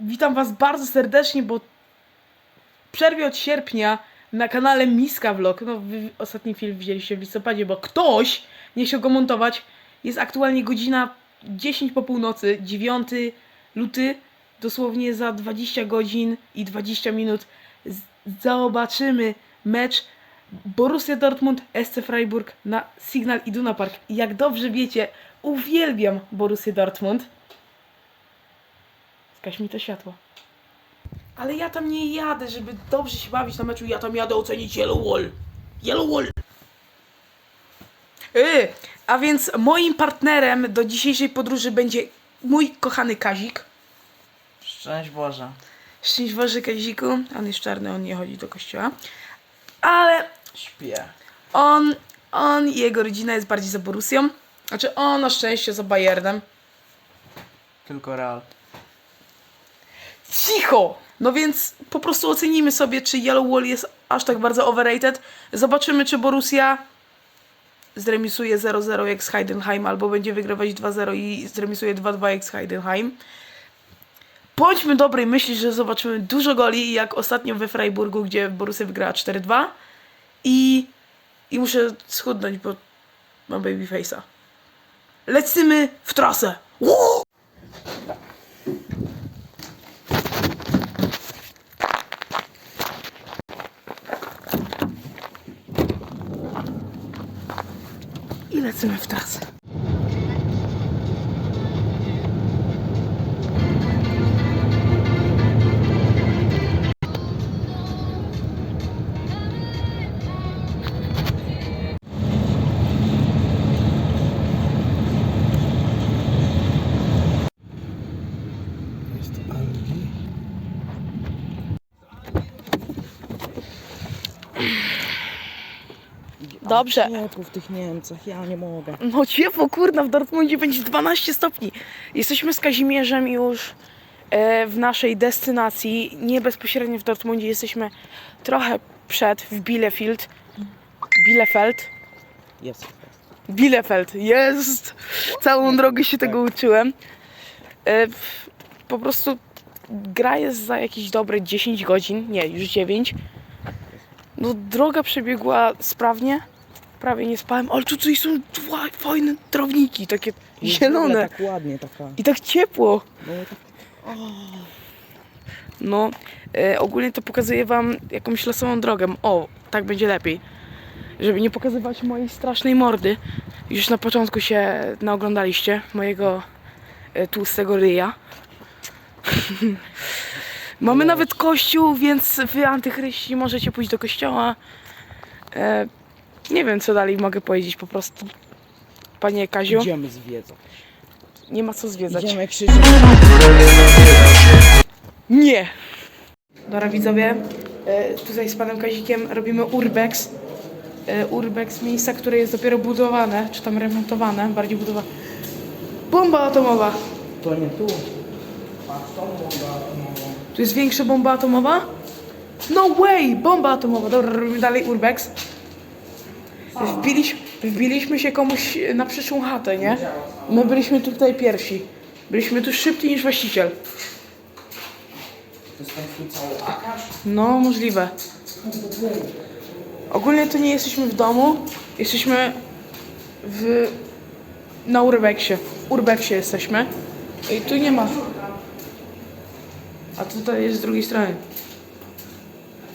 Witam Was bardzo serdecznie, bo przerwie od sierpnia na kanale Miska Vlog, no ostatni film widzieliście w listopadzie, bo ktoś nie chciał go montować. Jest aktualnie godzina 10 po północy, 9 luty, dosłownie za 20 godzin i 20 minut zobaczymy mecz Borussia Dortmund, SC Freiburg na Signal Iduna Park. Jak dobrze wiecie, uwielbiam Borussię Dortmund. Zgaś mi to światło. Ale ja tam nie jadę, żeby dobrze się bawić na meczu. Ja tam jadę ocenić Yellow Wall. Yellow Wall. Yy, a więc moim partnerem do dzisiejszej podróży będzie mój kochany Kazik. Szczęść Boże. Szczęść Boże Kaziku. On jest czarny, on nie chodzi do kościoła. Ale Śpię. on, on i jego rodzina jest bardziej za Borussią. Znaczy on na szczęście za Bayernem. Tylko real. Cicho! No więc po prostu ocenimy sobie, czy Yellow Wall jest aż tak bardzo overrated. Zobaczymy, czy Borussia zremisuje 0-0 jak z Heidenheim, albo będzie wygrywać 2-0 i zremisuje 2-2 jak z Heidenheim. Bądźmy dobrej myśli, że zobaczymy dużo goli, jak ostatnio we Freiburgu, gdzie Borussia wygrała 4-2. I, I muszę schudnąć, bo mam baby face'a. Lecimy w trasę! Woo! I lecimy w trasę. Dobrze. Nie, tu w tych Niemcach, ja nie mogę. No ciepło, kurna, w Dortmundzie będzie 12 stopni. Jesteśmy z Kazimierzem już e, w naszej destynacji. Nie bezpośrednio w Dortmundzie, jesteśmy trochę przed, w Bielefeld. Bielefeld. Jest. Bielefeld, jest! Całą drogę się tego uczyłem. E, po prostu gra jest za jakieś dobre 10 godzin, nie, już 9. No droga przebiegła sprawnie, prawie nie spałem, ale tutaj są dwa fajne trawniki, takie zielone Tak ładnie taka. i tak ciepło. No, tak, No, e, ogólnie to pokazuję wam jakąś losową drogę. O, tak będzie lepiej. Żeby nie pokazywać mojej strasznej mordy. Już na początku się naoglądaliście mojego e, tłustego ryja. Mamy nawet kościół, więc wy antychryści możecie pójść do kościoła. E, nie wiem, co dalej mogę powiedzieć po prostu. Panie Kaziu, idziemy zwiedzać. nie ma co zwiedzać. Idziemy krzyczeć. Nie! Dobra widzowie, e, tutaj z panem Kazikiem robimy urbex. E, Urbex, miejsca, które jest dopiero budowane, czy tam remontowane, bardziej budowane. Bomba atomowa! To nie tu. Patrz, bomba atomową. Tu jest większa bomba atomowa? No way! Bomba atomowa. Dobra, robimy dalej urbex. Wbiliś, wbiliśmy się komuś na przyszłą chatę, nie? My byliśmy tutaj pierwsi. Byliśmy tu szybciej niż właściciel. Jest? No, możliwe. Ogólnie to nie jesteśmy w domu, jesteśmy w... na Urbexie. Urbexie jesteśmy. I tu nie ma. A tutaj jest z drugiej strony.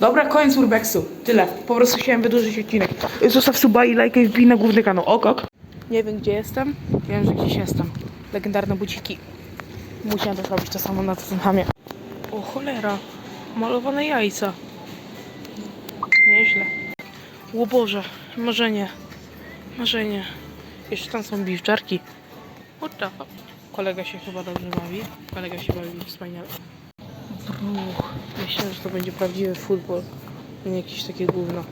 Dobra, koniec Urbexu. Tyle. Po prostu chciałem wydłużyć odcinek. Zostaw suba i lajkę i wbij na główny kanał. Ok, ok. Nie wiem gdzie jestem. Wiem, że gdzieś jestem. Legendarne buciki. Musiałem też robić to samo na Tottenhamie. O cholera. Malowane jajca. Nieźle. O Boże, marzenie. Marzenie. Jeszcze tam są biwczarki. What? Kolega się chyba dobrze bawi. Kolega się bawi wspaniale. Bruch. Myślę, że to będzie prawdziwy futbol. Nie jakieś takie gówno.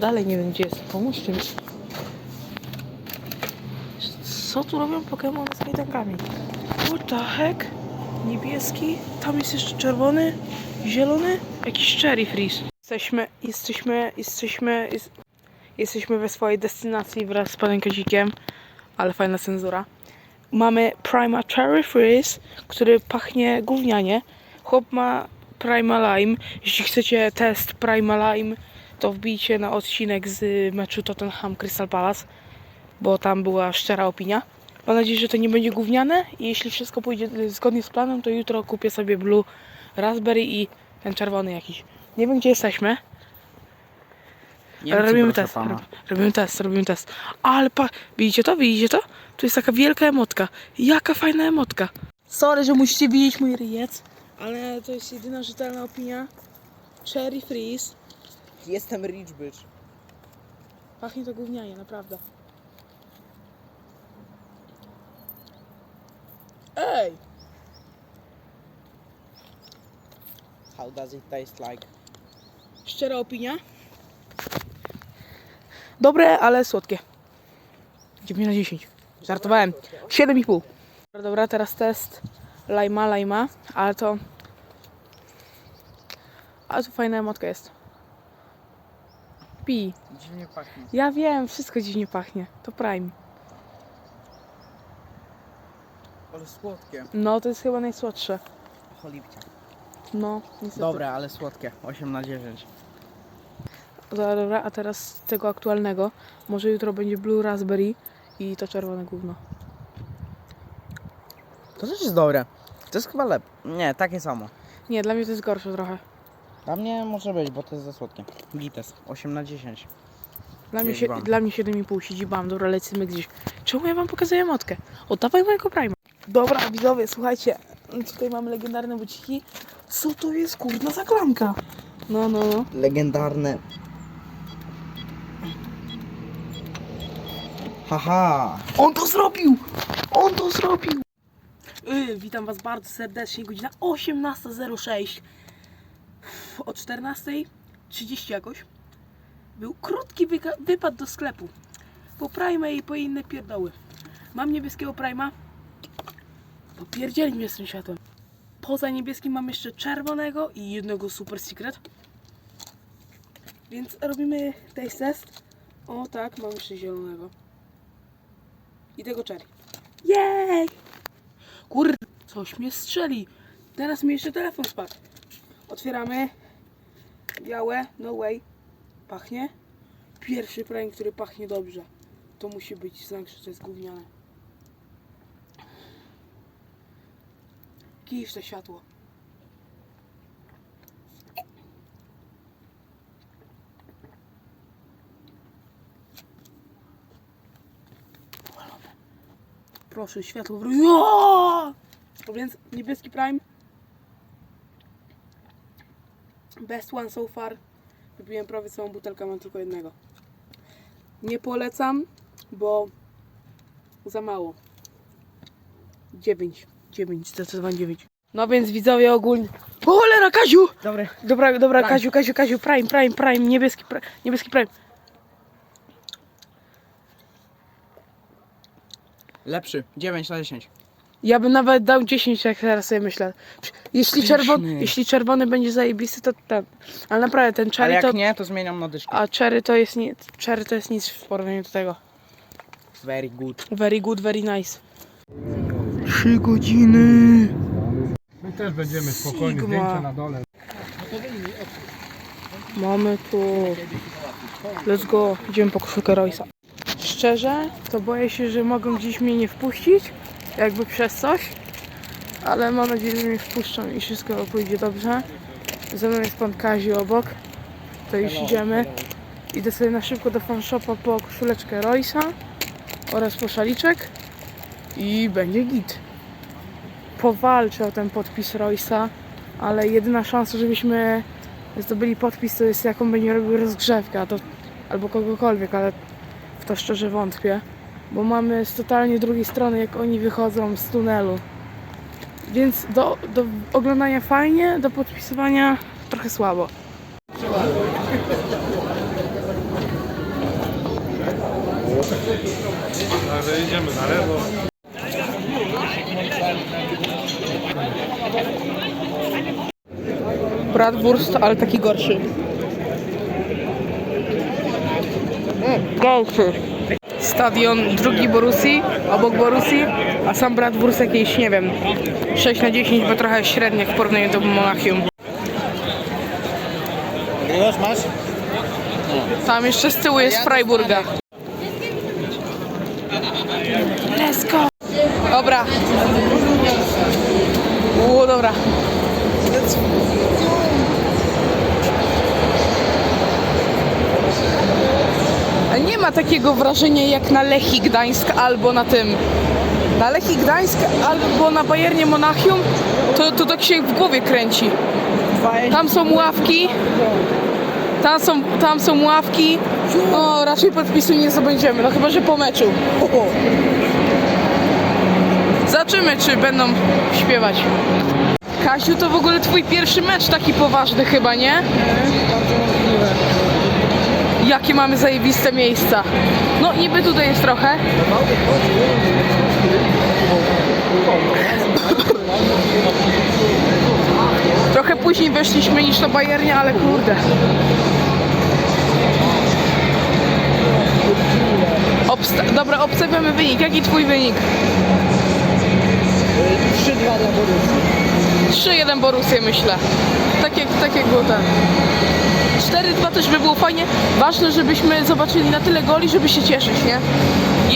Dalej nie wiem gdzie jest. Pomóżcie mi. Co tu robią Pokémon z kajdankami? What the heck? Niebieski? Tam jest jeszcze czerwony? Zielony? Jakiś cherry freeze. Jesteśmy, jesteśmy, jesteśmy, jest, jesteśmy we swojej destynacji wraz z panem Kazikiem, ale fajna cenzura. mamy Prima Cherry Freeze, który pachnie gównianie. Chłop ma Prima Lime. Jeśli chcecie test Prima Lime, to wbijcie na odcinek z meczu Tottenham Crystal Palace, bo tam była szczera opinia. Mam nadzieję, że to nie będzie gówniane i jeśli wszystko pójdzie y, zgodnie z planem, to jutro kupię sobie Blue Raspberry i ten czerwony jakiś. Nie wiem, gdzie jesteśmy. Ale robimy test. Rob, robimy test, robimy test. Ale pa, widzicie to? Widzicie to? Tu jest taka wielka emotka. Jaka fajna emotka. Sorry, że musicie widzieć mój ryjec, ale to jest jedyna rzetelna opinia. Cherry Freeze. Jestem rich bitch. Pachnie to gównianie, naprawdę. Ej! How does it taste like? Szczera opinia. Dobre, ale słodkie. 9 na 10. Żartowałem. 7,5. Dobra, teraz test lajma, lajma, ale to... Ale to fajna emotka jest. Pi. Dziwnie pachnie. Ja wiem, wszystko dziwnie pachnie. To Prime. Ale słodkie. No, to jest chyba najsłodsze. Cholipcia. No, niestety. Dobre, ale słodkie. 8 na 10. Dobra, dobra, a teraz z tego aktualnego. Może jutro będzie Blue Raspberry i to czerwone gówno. To też jest dobre. To jest chyba lep. Nie, takie samo. Nie, dla mnie to jest gorsze trochę. Dla mnie może być, bo to jest za słodkie. Gites. 8 na 10. Dla mnie, się, Siedzibam. dla mnie 7,5 siedzibam, dobra, lecimy gdzieś. Czemu ja wam pokazuję motkę? Oddawaj mojego Prima. Dobra, widzowie, słuchajcie. Tutaj mamy legendarne buciki. Co to jest, kurna, za klamka? No, no, no. Legendarne. Haha. On to zrobił! On to zrobił! Yy, witam was bardzo serdecznie, godzina 18.06. O 14.30 jakoś był krótki wypad do sklepu. Po Prime i po inne pierdoły. Mam niebieskiego Prima. Popierdzieli mnie z tym światłem. Poza niebieskim mam jeszcze czerwonego i jednego super secret. Więc robimy taste test. O tak, mam jeszcze zielonego. I tego cherry. Jej! Kur... Coś mnie strzeli. Teraz mi jeszcze telefon spadł. Otwieramy. Białe. No way. Pachnie. Pierwszy prime, który pachnie dobrze. To musi być znak, że to jest gówniane. Kijesz to światło. Proszę, światło w A więc niebieski Prime. Best one so far. Wypiłem prawie całą butelkę, mam tylko jednego. Nie polecam, bo za mało. 9. 9, zdecydowanie 9. No więc widzowie ogólnie. O cholera, Kaziu! Dobre. Dobra, dobra. Kaziu, Kaziu, Kaziu, Prime, Prime, Prime, niebieski, Prime, niebieski Prime. Lepszy. 9 na 10. Ja bym nawet dał 10, jak teraz sobie myślę. Jeśli, czerwony, jeśli czerwony będzie zajebisty, to ten. Ale naprawdę ten Ale cherry jak to. nie, to zmieniam na dyszkę. A cherry to jest nic. Cherry to jest nic w porównaniu do tego. Very good. Very good, very nice. 3 godziny. My też będziemy spokojnie, Sigma. zdjęcia na dole. Mamy tu. Let's go. Idziemy po koszulkę Roysa. Szczerze, to boję się, że mogą gdzieś mnie nie wpuścić. Jakby przez coś. Ale mam nadzieję, że mnie wpuszczą i wszystko pójdzie dobrze. Ze mną jest pan Kaziu obok. To już idziemy. Idę sobie na szybko do fanshopa po koszuleczkę Roysa oraz po szaliczek. I będzie git. Powalczę o ten podpis Roysa, ale jedyna szansa, żebyśmy zdobyli podpis, to jest jaką będzie robił rozgrzewkę, a to, albo kogokolwiek, ale to szczerze wątpię, bo mamy z totalnie drugiej strony, jak oni wychodzą z tunelu. Więc do, do oglądania fajnie, do podpisywania trochę słabo. Także idziemy na lewo. Ale taki gorszy. Gorszy. stadion drugi Borusi, obok Borusi, a sam Bratwurst jakieś, nie wiem, 6 na 10, bo trochę średnie w porównaniu do Monachium. Nagrywasz, masz? Tam jeszcze z tyłu jest Freiburga. Let's go! Dobra. Uuu, dobra. A Nie ma takiego wrażenia jak na Lechii Gdańsk albo na tym. Na Lechii Gdańsk albo na Bayernie Monachium to, to tak się w głowie kręci. Tam są ławki, tam są, tam są ławki. O, raczej podpisu nie zdobędziemy, no chyba, że po meczu. Zobaczymy, czy będą śpiewać. Kasiu, to w ogóle twój pierwszy mecz taki poważny chyba, nie? Jakie mamy zajebiste miejsca. No niby tutaj jest trochę. Trochę później weszliśmy niż na Bayernie, ale kurde. Obsta- Dobra, obstawiamy wynik. Jaki twój wynik? 3-2 dla Borussii. 3-1 Borussię myślę. Tak jak, tak jak było ten. 4-2 też by było fajnie. Ważne, żebyśmy zobaczyli na tyle goli, żeby się cieszyć, nie?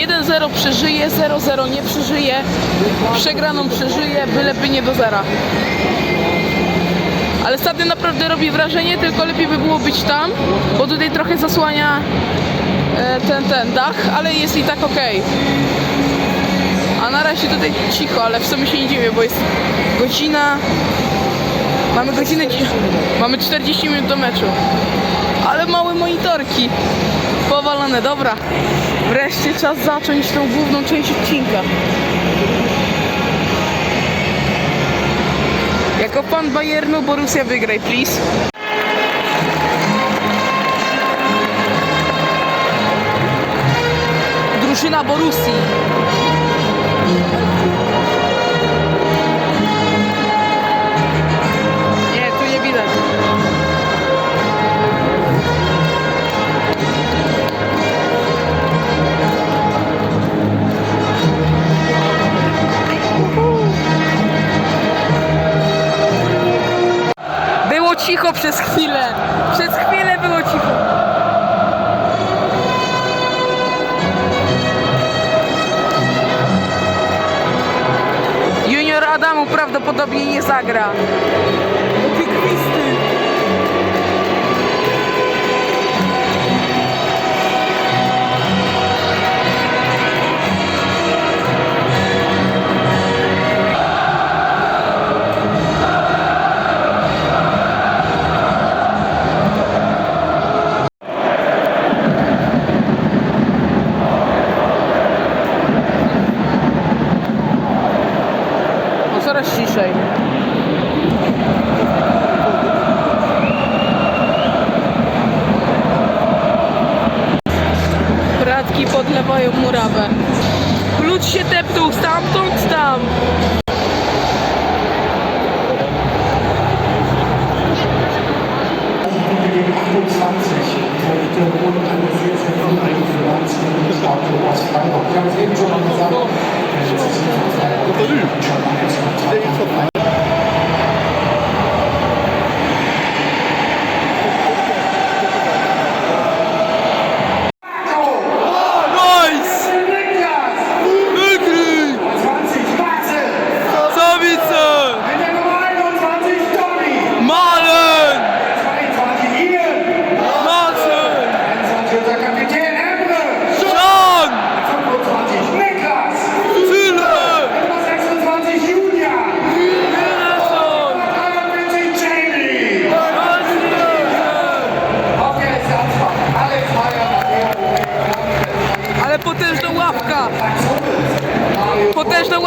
1-0 przeżyje, 0-0 nie przeżyje, przegraną przeżyje, byleby nie do zera. Ale stadion naprawdę robi wrażenie, tylko lepiej by było być tam, bo tutaj trochę zasłania e, ten, ten dach, ale jest i tak okej. A na razie tutaj cicho, ale w sumie się nie dziwię, bo jest godzina. Mamy godzinę. dzi- Mamy 40 minut do meczu. Ale małe monitorki. Powalone, dobra. Wreszcie czas zacząć tą główną część odcinka. Jako fan Bayernu Borussia wygraj, please. Drużyna Borussii. Instagram.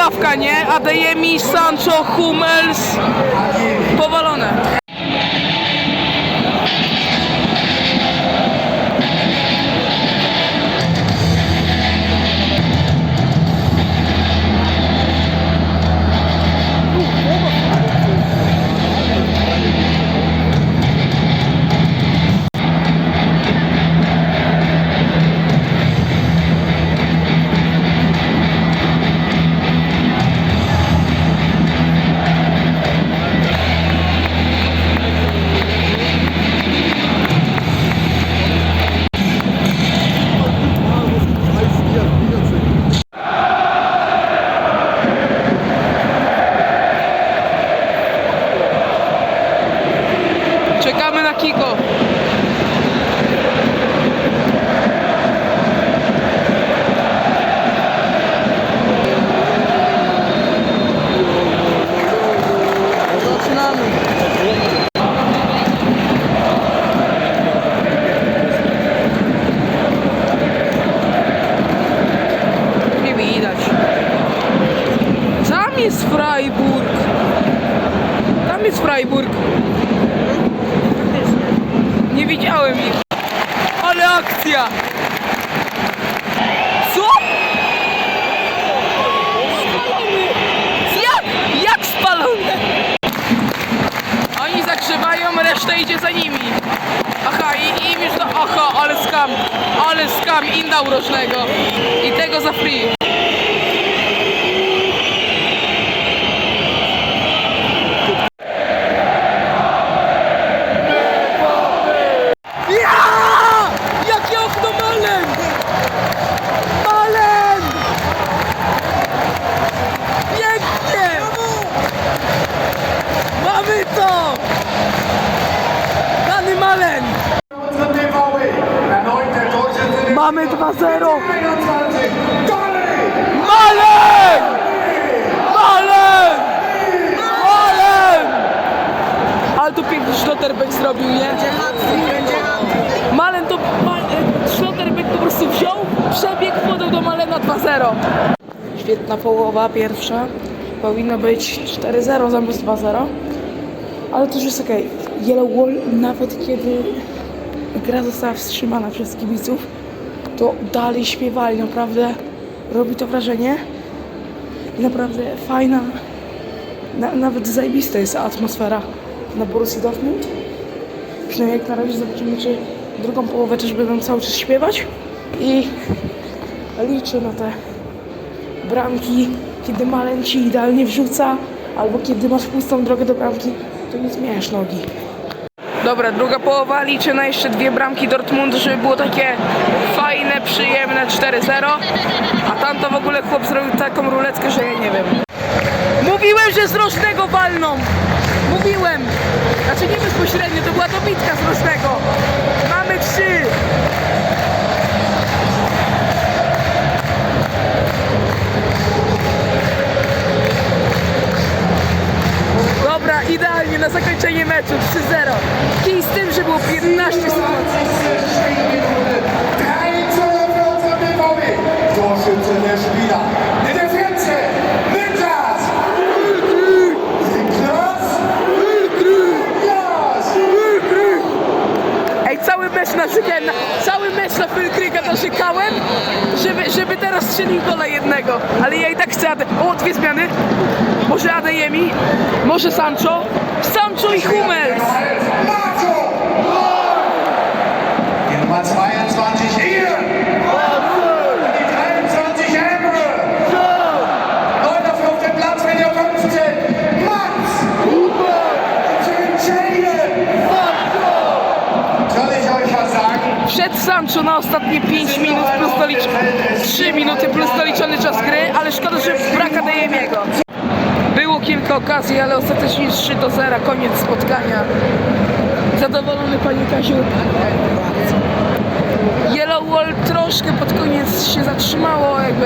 Ławka, nie? Adeyemi, Sancho, Hummels. Powalone. Mamy 2-0! 21. Dolly! Malen! Malen! Malen! Ale to piękny Schlotterbeck zrobił, nie? Malen to... E, Schlotterbeck po prostu wziął, przebiegł, podał do Malena 2-0. Świetna połowa pierwsza. Powinno być 4-0 zamiast 2-0. Ale to już jest okej. Yellow Wall nawet kiedy gra została wstrzymana przez kibiców, to dalej śpiewali. Naprawdę robi to wrażenie. I naprawdę fajna, na, nawet zajebista jest atmosfera na Borussii Dortmund. Przynajmniej jak na razie zobaczymy, czy drugą połowę też będą cały czas śpiewać. I liczę na te bramki, kiedy Malen ci idealnie wrzuca, albo kiedy masz pustą drogę do bramki, to nie zmieniasz nogi. Dobra, druga połowa liczę na jeszcze dwie bramki Dortmundu, żeby było takie fajne, przyjemne 4-0. A tam to w ogóle chłop zrobił taką ruletkę, że ja nie wiem. Mówiłem, że z rożnego walną! Mówiłem! Znaczy nie bezpośrednio, to była dobitka z rożnego. Mamy trzy! Idealnie na zakończenie meczu 3-0. Kij z tym, że było 15 sytuacji. 3 für unsere BVB. Torschütze der Spieler. In der 14. Niklas! Niklas! Niklas! Ej, cały mecz na, cały mecz na Fylkryga narzekałem, żeby, żeby teraz strzelił gola jednego. Ale ja i tak chcę. O, dwie zmiany. Może Adeyemi, może Sancho. Sancho i Hummels. Marco! Die Nummer 22 hier. Die 23 Emre. Neu dafür auf dem Platz mit der 15. Max! Tschentscheyen. Soll ich euch was Sancho na ostatnie 5 minut plus doliczony, 3 minuty plus doliczony czas gry, ale szkoda, że brak Adeyemiego. Kilka okazji, ale ostatecznie 3 do 0, koniec spotkania. Zadowolony panie Kaziu? Yellow Wall troszkę pod koniec się zatrzymało, jakby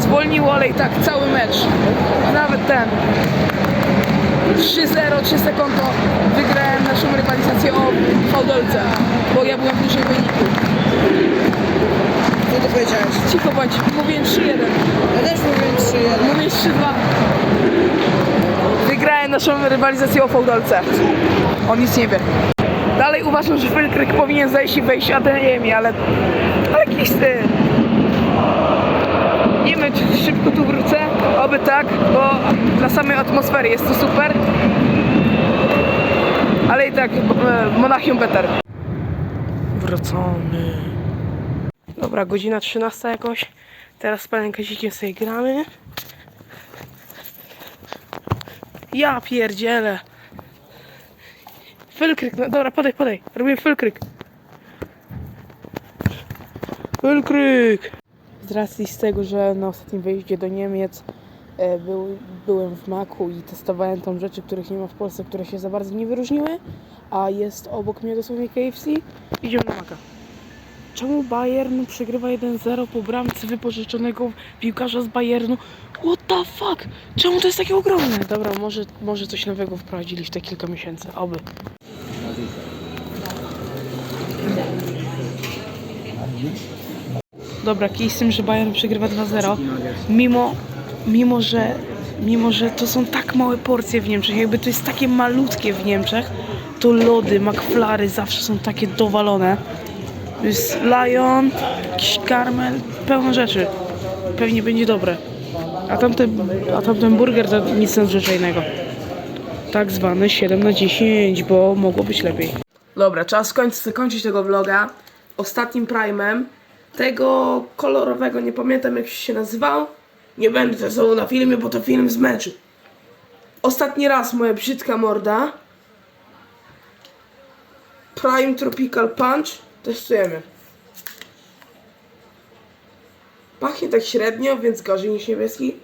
zwolniło, ale i tak cały mecz. Nawet ten. 3-0, 3 sekundy wygrałem naszą rywalizację o fałdolce, bo ja byłem bliżej wyniku. Co ty powiedziałeś? Cicho bądź, mówiłem 3-1, Ja też mówiłem 3-1. mówię 3-2. Wygrałem naszą rywalizację o fałdolce. On nic nie wie. Dalej uważam, że Felkryk powinien zejść i wejść Adeyemi, ale... Ale jakiś ty. Nie wiem, czy szybko tu wrócę. Oby tak, bo dla samej atmosfery jest to super. Ale i tak e, Monachium better. Wracamy. Dobra, godzina 13 jakoś. Teraz z panem Kazikiem sobie gramy. Ja pierdzielę. Fylkryk, no dobra, podaj, podaj. Robimy fylkryk. Fylkryk! Z racji z tego, że na ostatnim wyjeździe do Niemiec e, był, byłem w Maku i testowałem tam rzeczy, których nie ma w Polsce, które się za bardzo nie wyróżniły, a jest obok mnie dosłownie KFC, idziemy na Maka. Czemu Bayern przegrywa 1-0 po bramce wypożyczonego piłkarza z Bayernu, What the fuck? Czemu to jest takie ogromne? Dobra, może, może coś nowego wprowadzili w te kilka miesięcy. Oby. Dobra, kij z tym, że Bayern przegrywa 2-0. Mimo, mimo, że, mimo, że to są tak małe porcje w Niemczech, jakby to jest takie malutkie w Niemczech, to lody, McFlary zawsze są takie dowalone. Jest Lion, jakiś karmel, pełno rzeczy. Pewnie będzie dobre. A tamten, a tamten burger to nic nadzwyczajnego. Tak zwany 7 na 10, bo mogło być lepiej. Dobra, czas skończyć, tego vloga ostatnim prime'em. Tego kolorowego, nie pamiętam jak się nazywał. Nie będę sobą na filmie, bo to film z meczu. Ostatni raz moja brzydka morda. Prime Tropical Punch. Testujemy. Pachnie tak średnio, więc gorzej niż niebieski.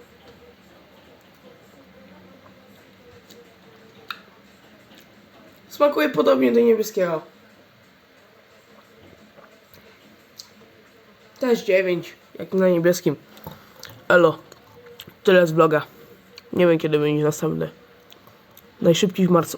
Smakuje podobnie do niebieskiego. Też 9, jak na niebieskim. Elo. Tyle z vloga. Nie wiem kiedy będzie następny. Najszybciej w marcu.